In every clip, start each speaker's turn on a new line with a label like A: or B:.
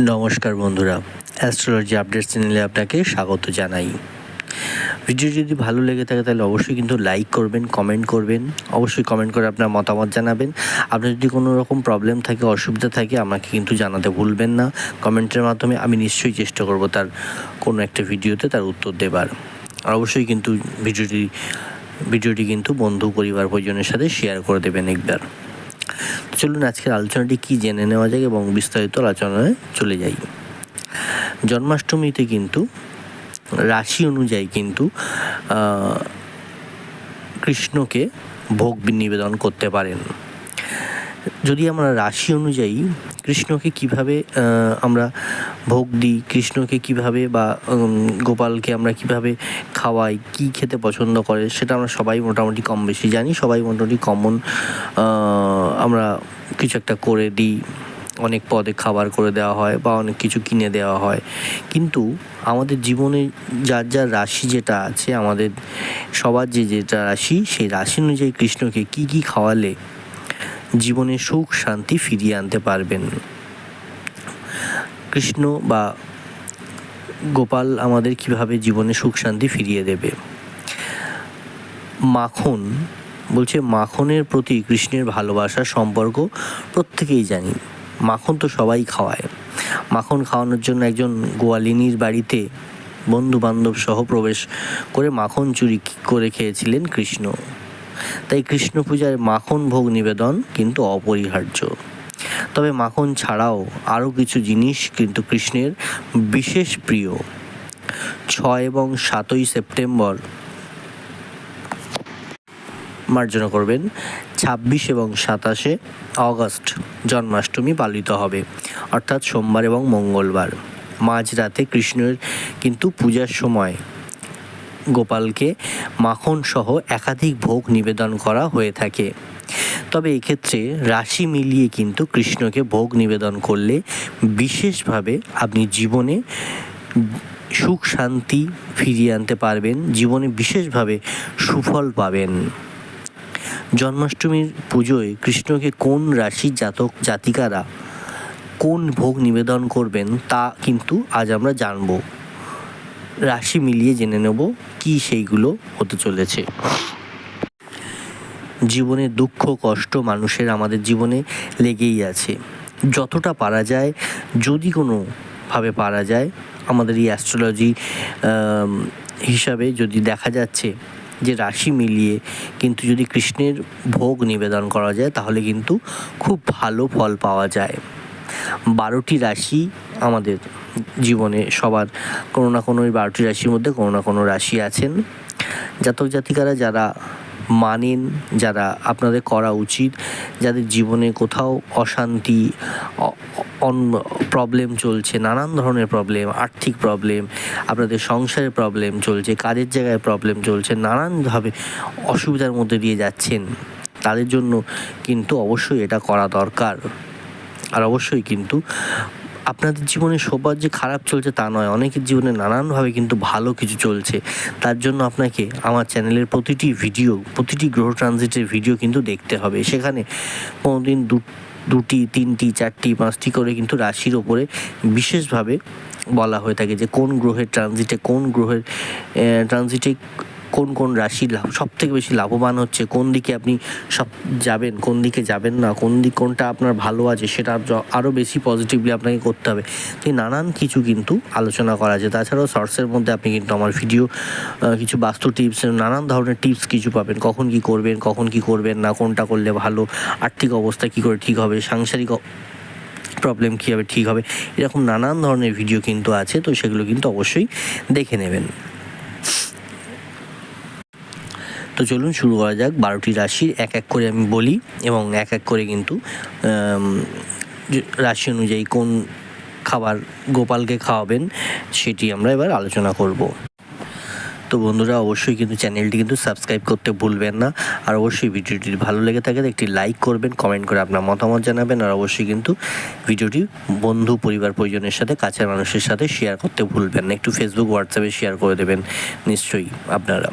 A: নমস্কার বন্ধুরা astrology update চ্যানেলে আপনাকে স্বাগত জানাই। ভিডিও যদি ভালো লেগে থাকে তাহলে অবশ্যই কিন্তু লাইক করবেন কমেন্ট করবেন, অবশ্যই কমেন্ট করে আপনার মতামত জানাবেন। আপনার যদি কোনো রকম প্রবলেম থাকে, অসুবিধা থাকে, আমাকে কিন্তু জানাতে ভুলবেন না। কমেন্টের মাধ্যমে আমি নিশ্চয়ই চেষ্টা করব তার কোনো একটা ভিডিওতে তার উত্তর দেবার। আর অবশ্যই কিন্তু ভিডিওটি ভিডিওটি কিন্তু বন্ধু, পরিবার, পরিজনের সাথে শেয়ার করে দেবেন একবার। চলুন আজকের আলোচনাটি কি জেনে নেওয়া যায় এবং বিস্তারিত আলোচনায় চলে যাই। জন্মাষ্টমীতে কিন্তু, রাশি অনুযায়ী কিন্তু কৃষ্ণকে ভোগ নিবেদন করতে পারেন। যদি আমরা রাশি অনুযায়ী কৃষ্ণকে কীভাবে আমরা ভোগ দিই, কৃষ্ণকে কীভাবে বা গোপালকে আমরা কীভাবে খাওয়াই, কি খেতে পছন্দ করে, সেটা আমরা সবাই মোটামুটি কম বেশি জানি। সবাই মোটামুটি কমন আমরা কিছু একটা করে দিই। অনেক পদে খাবার করে দেওয়া হয় বা অনেক কিছু কিনে দেওয়া হয়। কিন্তু আমাদের জীবনে যার যার রাশি যেটা আছে, আমাদের সবার যে যেটা রাশি, সেই রাশি অনুযায়ী কৃষ্ণকে কি কি খাওয়ালে জীবনে সুখ, শান্তি ফিরিয়ে আনতে পারবেন। কৃষ্ণ বা গোপাল আমাদের কীভাবে জীবনে সুখ, শান্তি ফিরিয়ে দেবে? মাখন, বলছে মাখনের প্রতি কৃষ্ণের ভালোবাসার সম্পর্ক প্রত্যেকেই জানি। মাখন তো সবাই খাওয়ায়। মাখন খাওয়ানোর জন্য একজন গোয়ালিনীর বাড়িতে বন্ধু বান্ধব সহ প্রবেশ করে মাখন চুরি করে খেয়েছিলেন কৃষ্ণ? তাই কৃষ্ণ পূজায় মাখন ভোগ নিবেদন কিন্তু অপরিহার্য। তবে মাখন ছাড়াও আরও কিছু জিনিস কিন্তু কৃষ্ণের বিশেষ প্রিয়। ছয় এবং সাতই সেপ্টেম্বর মার্জনা করবেন। ছাব্বিশ এবং সাতাশে অগস্ট জন্মাষ্টমী পালিত হবে। অর্থাৎ সোমবার এবং মঙ্গলবার। মাঝরাতে কৃষ্ণের কিন্তু পূজার সময় গোপালকে মাখন সহ একাধিক ভোগ নিবেদন করা হয়ে থাকে। তবে এক্ষেত্রে রাশি মিলিয়ে কিন্তু কৃষ্ণকে ভোগ নিবেদন করলে বিশেষভাবে আপনি জীবনে সুখ শান্তি ফিরিয়ে আনতে পারবেন, জীবনে বিশেষভাবে সুফল পাবেন। জন্মাষ্টমীর পুজোয় কৃষ্ণকে কোন রাশির জাতক জাতিকারা কোন ভোগ নিবেদন করবেন তা কিন্তু আজ আমরা জানব। রাশি মিলিয়ে জেনে নেব কি সেইগুলো হতে চলেছে। জীবনে দুঃখ, কষ্ট মানুষের আমাদের জীবনে লেগেই আছে। যতটা পারা যায়, যদি কোনোভাবে পারা যায়, আমাদের এই অ্যাস্ট্রোলজি হিসাবে যদি দেখা যাচ্ছে যে রাশি মিলিয়ে কিন্তু যদি কৃষ্ণের ভোগ নিবেদন করা যায়, তাহলে কিন্তু খুব ভালো ফল পাওয়া যায়। বারোটি রাশি আমাদের জীবনে সবার কোনো না কোনো বারোটি রাশির মধ্যে কোনো না কোনো রাশি আছেন। জাতক জাতিকারা যারা মানেন, যারা আপনাদের করা উচিত, যাদের জীবনে কোথাও অশান্তি প্রবলেম চলছে, নানান ধরনের প্রবলেম আর্থিক প্রবলেম আপনাদের সংসারের প্রবলেম চলছে, কাজের জায়গায় প্রবলেম চলছে, নানানভাবে অসুবিধার মধ্যে দিয়ে যাচ্ছেন, তাদের জন্য কিন্তু অবশ্যই এটা করা দরকার। আর অবশ্যই কিন্তু আপনাদের জীবনে সবার যে খারাপ চলছে তা নয়, অনেকের জীবনে নানানভাবে কিন্তু ভালো কিছু চলছে। তার জন্য আপনাকে আমার চ্যানেলের প্রতিটি ভিডিও, প্রতিটি গ্রহ ট্রানজিটের ভিডিও কিন্তু দেখতে হবে। সেখানে কোনোদিন দু, দুটি, তিনটি, চারটি, পাঁচটি করে কিন্তু রাশির ওপরে বিশেষভাবে বলা হয়ে থাকে যে কোন গ্রহের ট্রানজিটে কোন গ্রহের ট্রানজিটে কোন কোন রাশি লাভ সব থেকে বেশি লাভবান হচ্ছে? কোন দিকে আপনি সব যাবেন, কোন দিকে যাবেন না, কোন দিক কোনটা আপনার ভালো আছে সেটা আরও বেশি পজিটিভলি আপনাকে করতে হবে। তো নানান কিছু কিন্তু আলোচনা করা আছে। তাছাড়াও শর্টসের মধ্যে আপনি কিন্তু আমার ভিডিও কিছু বাস্তু টিপস নানান ধরনের টিপস কিছু পাবেন। কখন কি করবেন, কখন কি করবেন না, কোনটা করলে ভালো, আর্থিক অবস্থা কী করে ঠিক হবে, সাংসারিক প্রবলেম কীভাবে ঠিক হবে, এরকম নানান ধরনের ভিডিও কিন্তু আছে। তো সেগুলো কিন্তু অবশ্যই দেখে নেবেন। তো চলুন শুরু করা যাক। বারোটি রাশির এক এক করে আমি বলি এবং এক এক করে কিন্তু রাশি অনুযায়ী কোন খাবার গোপালকে খাওয়াবেন সেটি আমরা এবার আলোচনা করব। তো বন্ধুরা, অবশ্যই কিন্তু চ্যানেলটি কিন্তু সাবস্ক্রাইব করতে ভুলবেন না। আর অবশ্যই ভিডিওটি ভালো লেগে থাকে একটি লাইক করবেন, কমেন্ট করে আপনার মতামত জানাবেন। আর অবশ্যই কিন্তু ভিডিওটি বন্ধু, পরিবার, পরিজনের সাথে, কাছের মানুষের সাথে শেয়ার করতে ভুলবেন না। একটু ফেসবুক হোয়াটসঅ্যাপে শেয়ার করে দেবেন। নিশ্চয়ই আপনারা।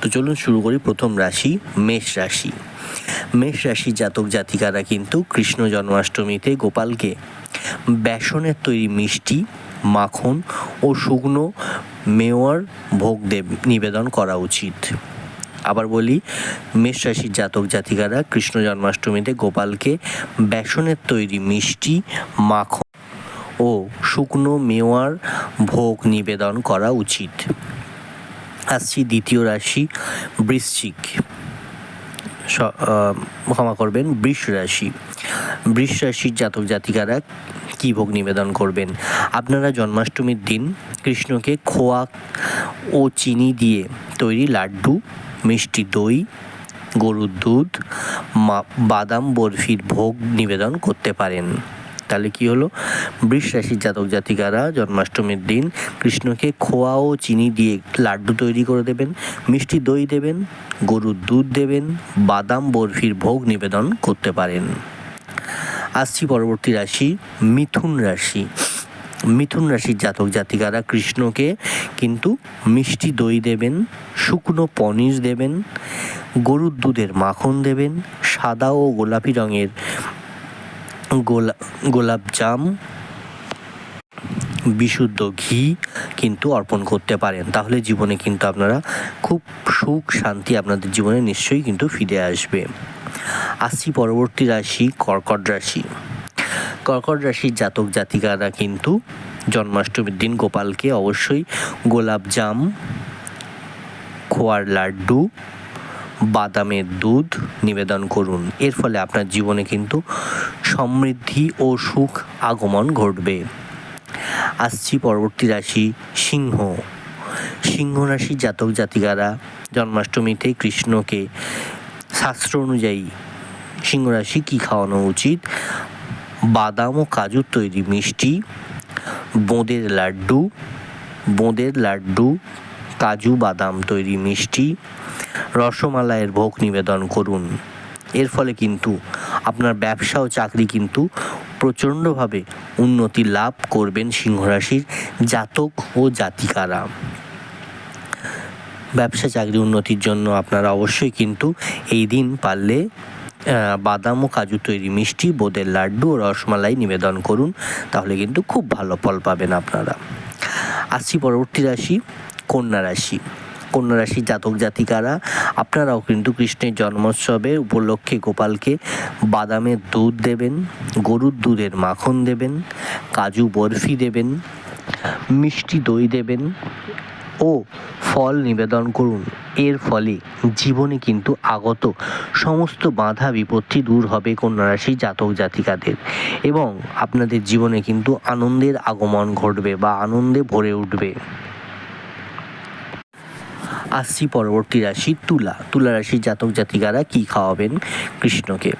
A: তো চলুন শুরু করি প্রথম রাশি, মেষ রাশি। মেষ রাশি জাতক জাতিকারা কিন্তু কৃষ্ণ জন্মাষ্টমীতে গোপালকে বেসনের তৈরি মিষ্টি, মাখন ও শুকনো মেওয়ার ভোগ দেব, নিবেদন করা উচিত। আবার বলি, মেষ রাশির জাতক জাতিকারা কৃষ্ণ জন্মাষ্টমীতে গোপালকে বেসনের তৈরি মিষ্টি, মাখন ও শুকনো মেওয়ার ভোগ নিবেদন করা উচিত। আসছি দ্বিতীয় রাশি, বৃশ্চিক। ক্ষমা করবেন, বৃষ রাশি। বৃষ রাশির জাতক জাতিকারা কী ভোগ নিবেদন করবেন? আপনারা জন্মাষ্টমীর দিন কৃষ্ণকে খোয়া ও চিনি দিয়ে তৈরি লাড্ডু, মিষ্টি দই, গরুর দুধ বাদাম, বরফির ভোগ নিবেদন করতে পারেন। তাহলে কি হলো? বৃষ জাতক জাতিকারা জন্মাষ্টমীর দিন কৃষ্ণকে খোয়া ও চিনি দিয়ে লাড্ডু তৈরি করে দেবেন, মিষ্টি দই দেবেন, গরুর দুধ দেবেন, বাদাম, বরফির ভোগ নিবেদন করতে পারেন। আসছি পরবর্তী রাশি, মিথুন রাশি। মিথুন রাশির জাতক জাতিকারা কৃষ্ণকে কিন্তু মিষ্টি দই দেবেন, শুকনো পনির দেবেন, গরুর দুধের মাখন দেবেন, সাদা ও গোলাপি রঙের গোলা, গোলাপ জাম, বিশুদ্ধ ঘি কিন্তু অর্পণ করতে পারেন। তাহলে জীবনে কিন্তু আপনারা খুব সুখ, শান্তি আপনাদের জীবনে নিশ্চয়ই কিন্তু ফিরে আসবে। আসছি পরবর্তী রাশি, কর্কট রাশি। কর্কট রাশির জাতক জাতিকারা কিন্তু জন্মাষ্টমীর দিন গোপালকে অবশ্যই গোলাপ জাম, খোয়ার লাড্ডু বাদামের দুধ নিবেদন করুন। এর ফলে আপনার জীবনে কিন্তু সমৃদ্ধি ও সুখ আগমন ঘটবে। আসছি পরবর্তী রাশি সিংহ। সিংহ রাশি জাতক জাতিকারা জন্মাষ্টমীতে কৃষ্ণকে শাস্ত্র অনুযায়ী সিংহ রাশি কী খাওয়ানো উচিত? বাদাম ও কাজুর তৈরি মিষ্টি, বোঁদের লাড্ডু বোঁদের লাড্ডু, কাজু বাদাম তৈরি মিষ্টি রসমালাইয়ের ভোগ নিবেদন করুন। এর ফলে কিন্তু আপনার ব্যবসা ও চাকরি কিন্তু প্রচণ্ডভাবে উন্নতি লাভ করবেন সিংহরাশির জাতক ও জাতিকারা। ব্যবসা চাকরি উন্নতির জন্য আপনারা অবশ্যই কিন্তু এই দিন পারলে বাদাম ও কাজু তৈরি মিষ্টি, বোঁদের লাড্ডু ও রসমালাই নিবেদন করুন, তাহলে কিন্তু খুব ভালো ফল পাবেন আপনারা। আসছি পরবর্তী রাশি, কন্যা রাশি। কন্যা রাশির জাতক জাতিকারা, আপনারাও কিন্তু কৃষ্ণের জন্মোৎসবে উপলক্ষে গোপালকে বাদামের দুধ দেবেন, গরুর দুধের মাখন দেবেন, কাজু বরফি দেবেন, মিষ্টি দই দেবেন ও ফল নিবেদন করুন। এর ফলে জীবনে কিন্তু আগত সমস্ত বাধা বিপত্তি দূর হবে কন্যা রাশি জাতক জাতিকাদের এবং আপনাদের জীবনে কিন্তু আনন্দের আগমন ঘটবে বা আনন্দে ভরে উঠবে। আসছি পরবর্তী রাশি তুলা। তুলা রাশির জাতক জাতিকারা কি খাওয়াবেন? কৃষ্ণকে।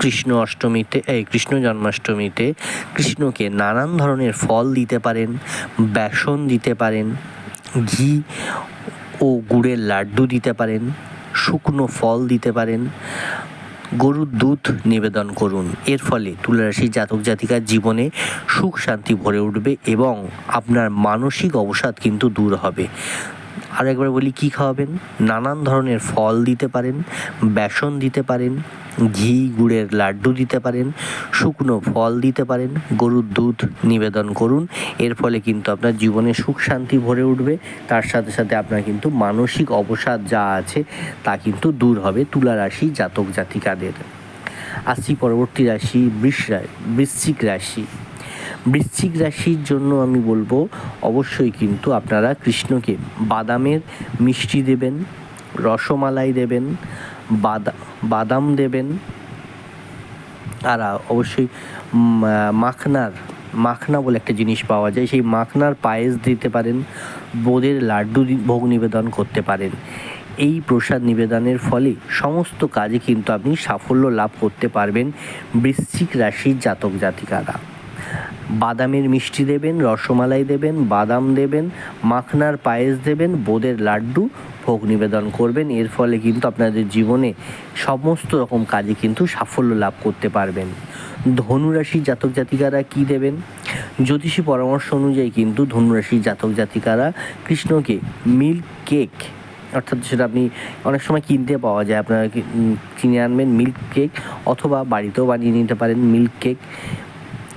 A: কৃষ্ণ অষ্টমীতে এই কৃষ্ণ জন্মাষ্টমীতে কৃষ্ণকে নানান ধরনের ফল দিতে পারেন, বেসন দিতে পারেন, ঘি ও গুড়ের লাড্ডু দিতে পারেন, শুকনো ফল দিতে পারেন, গরুর দুধ নিবেদন করুন। এর ফলে তুলারাশির জাতক জাতিকার জীবনে সুখ শান্তি ভরে উঠবে এবং আপনার মানসিক অবসাদ কিন্তু দূর হবে। আর একবার বলি, কী খাওয়াবেন? নানান ধরনের ফল দিতে পারেন, বেসন দিতে পারেন, ঘি, গুড়ের লাড্ডু দিতে পারেন, শুকনো ফল দিতে পারেন, গরুর দুধ নিবেদন করুন। এর ফলে কিন্তু আপনার জীবনে সুখ, শান্তি ভরে উঠবে। তার সাথে সাথে আপনার কিন্তু মানসিক অবসাদ যা আছে, তা কিন্তু দূর হবে তুলা রাশি জাতক জাতিকাদের। আসছি পরবর্তী রাশি, বৃষ বৃশ্চিক রাশি। বৃশ্চিক রাশির জন্য আমি বলব, অবশ্যই কিন্তু আপনারা কৃষ্ণকে বাদামের মিষ্টি দেবেন, রসমালাই দেবেন, বাদা, বাদাম দেবেন, আর অবশ্যই মাখনার, মাখনা বলে একটা জিনিস পাওয়া যায়, সেই মাখনার পায়েস দিতে পারেন, বোঁদের লাড্ডু ভোগ নিবেদন করতে পারেন। এই প্রসাদ নিবেদনের ফলে সমস্ত কাজে কিন্তু আপনি সাফল্য লাভ করতে পারবেন বৃশ্চিক রাশির জাতক জাতিকারা। বাদামের মিষ্টি দেবেন, রসমালাই দেবেন, বাদাম দেবেন, মাখনার পায়েস দেবেন, বোঁদের লাড্ডু, ভোগ নিবেদন করবেন। এর ফলে কিন্তু আপনাদের জীবনে সমস্ত রকম কাজে কিন্তু সাফল্য লাভ করতে পারবেন। ধনুরাশির জাতক জাতিকারা কি দেবেন? জ্যোতিষী পরামর্শ অনুযায়ী কিন্তু ধনুরাশির জাতক জাতিকারা কৃষ্ণকে মিল্ক কেক, অর্থাৎ সেটা আপনি অনেক সময় কিনতে পাওয়া যায়, আপনারা কিনে আনবেন মিল্ক কেক, অথবা বাড়িতেও বানিয়ে নিতে পারেন মিল্ক কেক।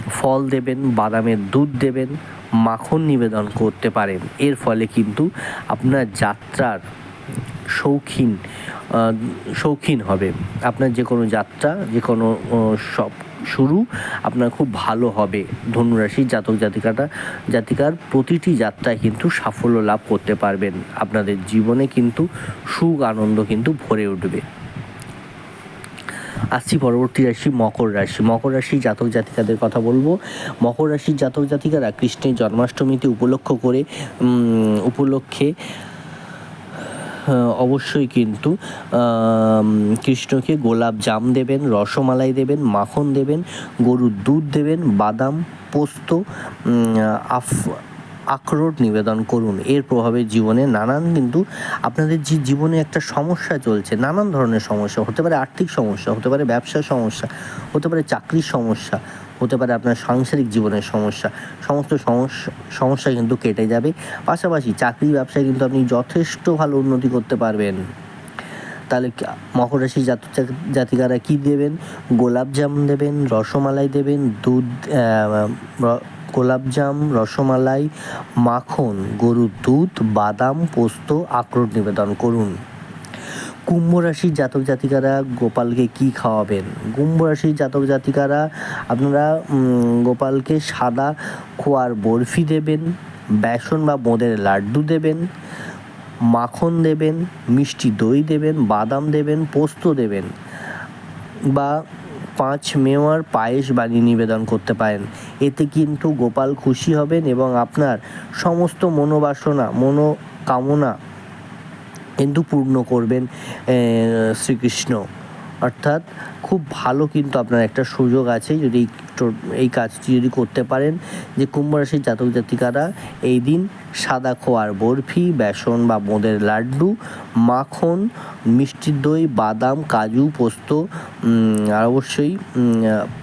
A: ফল দেবেন, বাদামের দুধ দেবেন, মাখন নিবেদন করতে পারেন। এর ফলে কিন্তু আপনার যাত্রার শৌখিন শৌখিন হবে। আপনার যে কোনো যাত্রা যে কোনো সব শুরু আপনার খুব ভালো হবে। ধনুরাশির জাতক জাতিকাটা, জাতিকার প্রতিটি যাত্রায় কিন্তু সাফল্য লাভ করতে পারবেন। আপনাদের জীবনে কিন্তু সুখ, আনন্দ কিন্তু ভরে উঠবে। আসছি পরবর্তী রাশি মকর রাশি। মকর রাশি জাতক জাতিকাদের কথা বলব। মকর রাশির জাতক জাতিকারা কৃষ্ণের জন্মাষ্টমীতে উপলক্ষ করে উপলক্ষে অবশ্যই কিন্তু কৃষ্ণকে গোলাপ জাম দেবেন, রসমালাই দেবেন, মাখন দেবেন, গরুর দুধ দেবেন, বাদাম, পোস্ত আফ আখরোট নিবেদন করুন। এর প্রভাবে জীবনে নানান কিন্তু আপনাদের যে জীবনে একটা সমস্যা চলছে। নানান ধরনের সমস্যা। হতে পারে আর্থিক সমস্যা, হতে পারে ব্যবসার সমস্যা, হতে পারে চাকরির সমস্যা, হতে পারে আপনার সাংসারিক জীবনের সমস্যা। সমস্ত সমস্যা সমস্যা কিন্তু কেটে যাবে। পাশাপাশি চাকরি ব্যবসায় কিন্তু আপনি যথেষ্ট ভালো উন্নতি করতে পারবেন। তাহলে মকর রাশি জাত- জাতিকারা কী দেবেন? গোলাপ গোলাপজাম দেবেন, রসমালাই দেবেন, দুধ গোলাপজাম, রসমালাই, মাখন, গরুর দুধ, বাদাম, পোস্ত, আখরোট নিবেদন করুন। কুম্ভ রাশির জাতক জাতিকারা গোপালকে কি খাওয়াবেন? কুম্ভ রাশির জাতক জাতিকারা, আপনারা গোপালকে সাদা খোয়ার বরফি দেবেন, বেসন বা বোঁদের লাড্ডু দেবেন, মাখন দেবেন, মিষ্টি দই দেবেন, বাদাম দেবেন, পোস্ত দেবেন বা পাঁচ মেওয়ার পায়েস বানিয়ে নিবেদন করতে পারেন। এতে কিন্তু গোপাল খুশি হবেন এবং আপনার সমস্ত মনোবাসনা, মনোকামনা কিন্তু পূর্ণ করবেন শ্রীকৃষ্ণ। অর্থাৎ খুব ভালো কিন্তু আপনার একটা সুযোগ আছে যদি এই কাজটি যদি করতে পারেন যে কুম্ভ রাশির জাতক জাতিকারা এই দিন সাদা খোয়ার বরফি, বেসন বা বোঁদের লাড্ডু, মাখন মিষ্টি দই, বাদাম, কাজু, পোস্ত আর অবশ্যই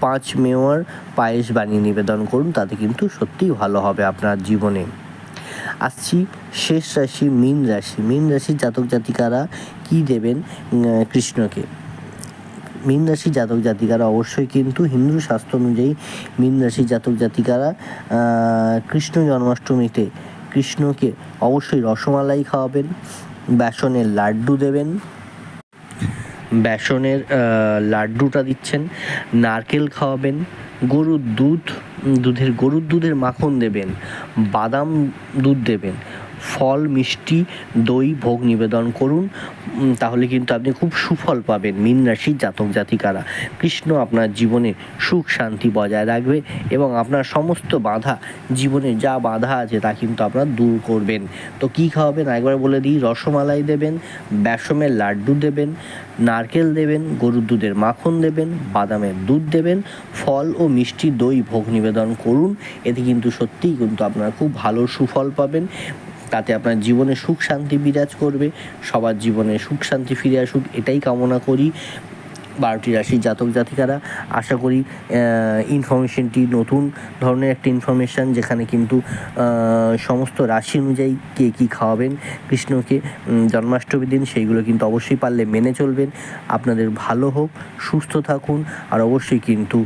A: পাঁচ মেওয়ার পায়েস বানিয়ে নিবেদন করুন, তাতে কিন্তু সত্যিই ভালো হবে আপনার জীবনে। আসছি শেষ রাশি, মীন রাশি। মীন রাশির জাতক জাতিকারা কি দেবেন কৃষ্ণকে? মীন রাশি জাতক জাতিকারা অবশ্যই কিন্তু হিন্দু শাস্ত্র অনুযায়ী মীন রাশি জাতক জাতিকারা কৃষ্ণ জন্মাষ্টমীতে কৃষ্ণকে অবশ্যই রসমালাই খাওয়াবেন, বেসনের লাড্ডু দেবেন, বেসনের লাড্ডুটা দিচ্ছেন, নারকেল খাওয়াবেন, গরুর দুধ, দুধের, গরুর দুধের মাখন দেবেন, বাদাম দুধ দেবেন। ফল, মিষ্টি, দই, ভোগ নিবেদন করুন। তাহলে কিন্তু আপনি খুব সুফল পাবেন মীন রাশির জাতক জাতিকারা। কৃষ্ণ আপনার জীবনে সুখ, শান্তি বজায় রাখবে এবং আপনার সমস্ত বাধা জীবনে যা বাধা আছে তা কিন্তু আপনার দূর করবেন। তো কী খাওয়াবেন? একবার বলে দিই, রসমালাই দেবেন, বেসমের লাড্ডু দেবেন, নারকেল দেবেন, গরুর দুধের মাখন দেবেন, বাদামের দুধ দেবেন, ফল ও মিষ্টি, দই, ভোগ নিবেদন করুন। এতে কিন্তু সত্যিই কিন্তু আপনারা খুব ভালো সুফল পাবেন। তাতে আপনার জীবনে সুখ, শান্তি বিরাজ করবে, সবার জীবনে সুখ, শান্তি ফিরে আসুক, এটাই কামনা করি। বারোটি রাশি জাতক জাতিকারা, আশা করি ইনফরমেশনটি নতুন ধরনের একটা ইনফরমেশান যেখানে কিন্তু সমস্ত রাশি অনুযায়ী কে কী খাওয়াবেন, কৃষ্ণকে জন্মাষ্টমীর দিন, সেইগুলো কিন্তু অবশ্যই পারলে মেনে চলবেন। আপনাদের ভালো হোক, সুস্থ থাকুন, আর অবশ্যই কিন্তু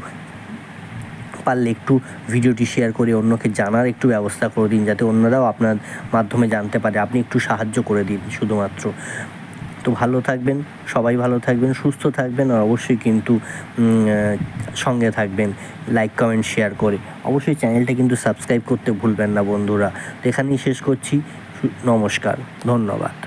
A: পারলে একটু ভিডিওটি শেয়ার করে অন্যকে জানার একটু ব্যবস্থা করে দিন, যাতে অন্যরাও আপনার মাধ্যমে জানতে পারে। আপনি একটু সাহায্য করে দিন শুধুমাত্র। তো ভালো থাকবেন, সবাই ভালো থাকবেন, সুস্থ থাকবেন আর অবশ্যই কিন্তু সঙ্গে থাকবেন। লাইক কমেন্ট শেয়ার করে। অবশ্যই চ্যানেলটা কিন্তু সাবস্ক্রাইব করতে ভুলবেন না বন্ধুরা। তো এখানেই শেষ করছি। নমস্কার, ধন্যবাদ।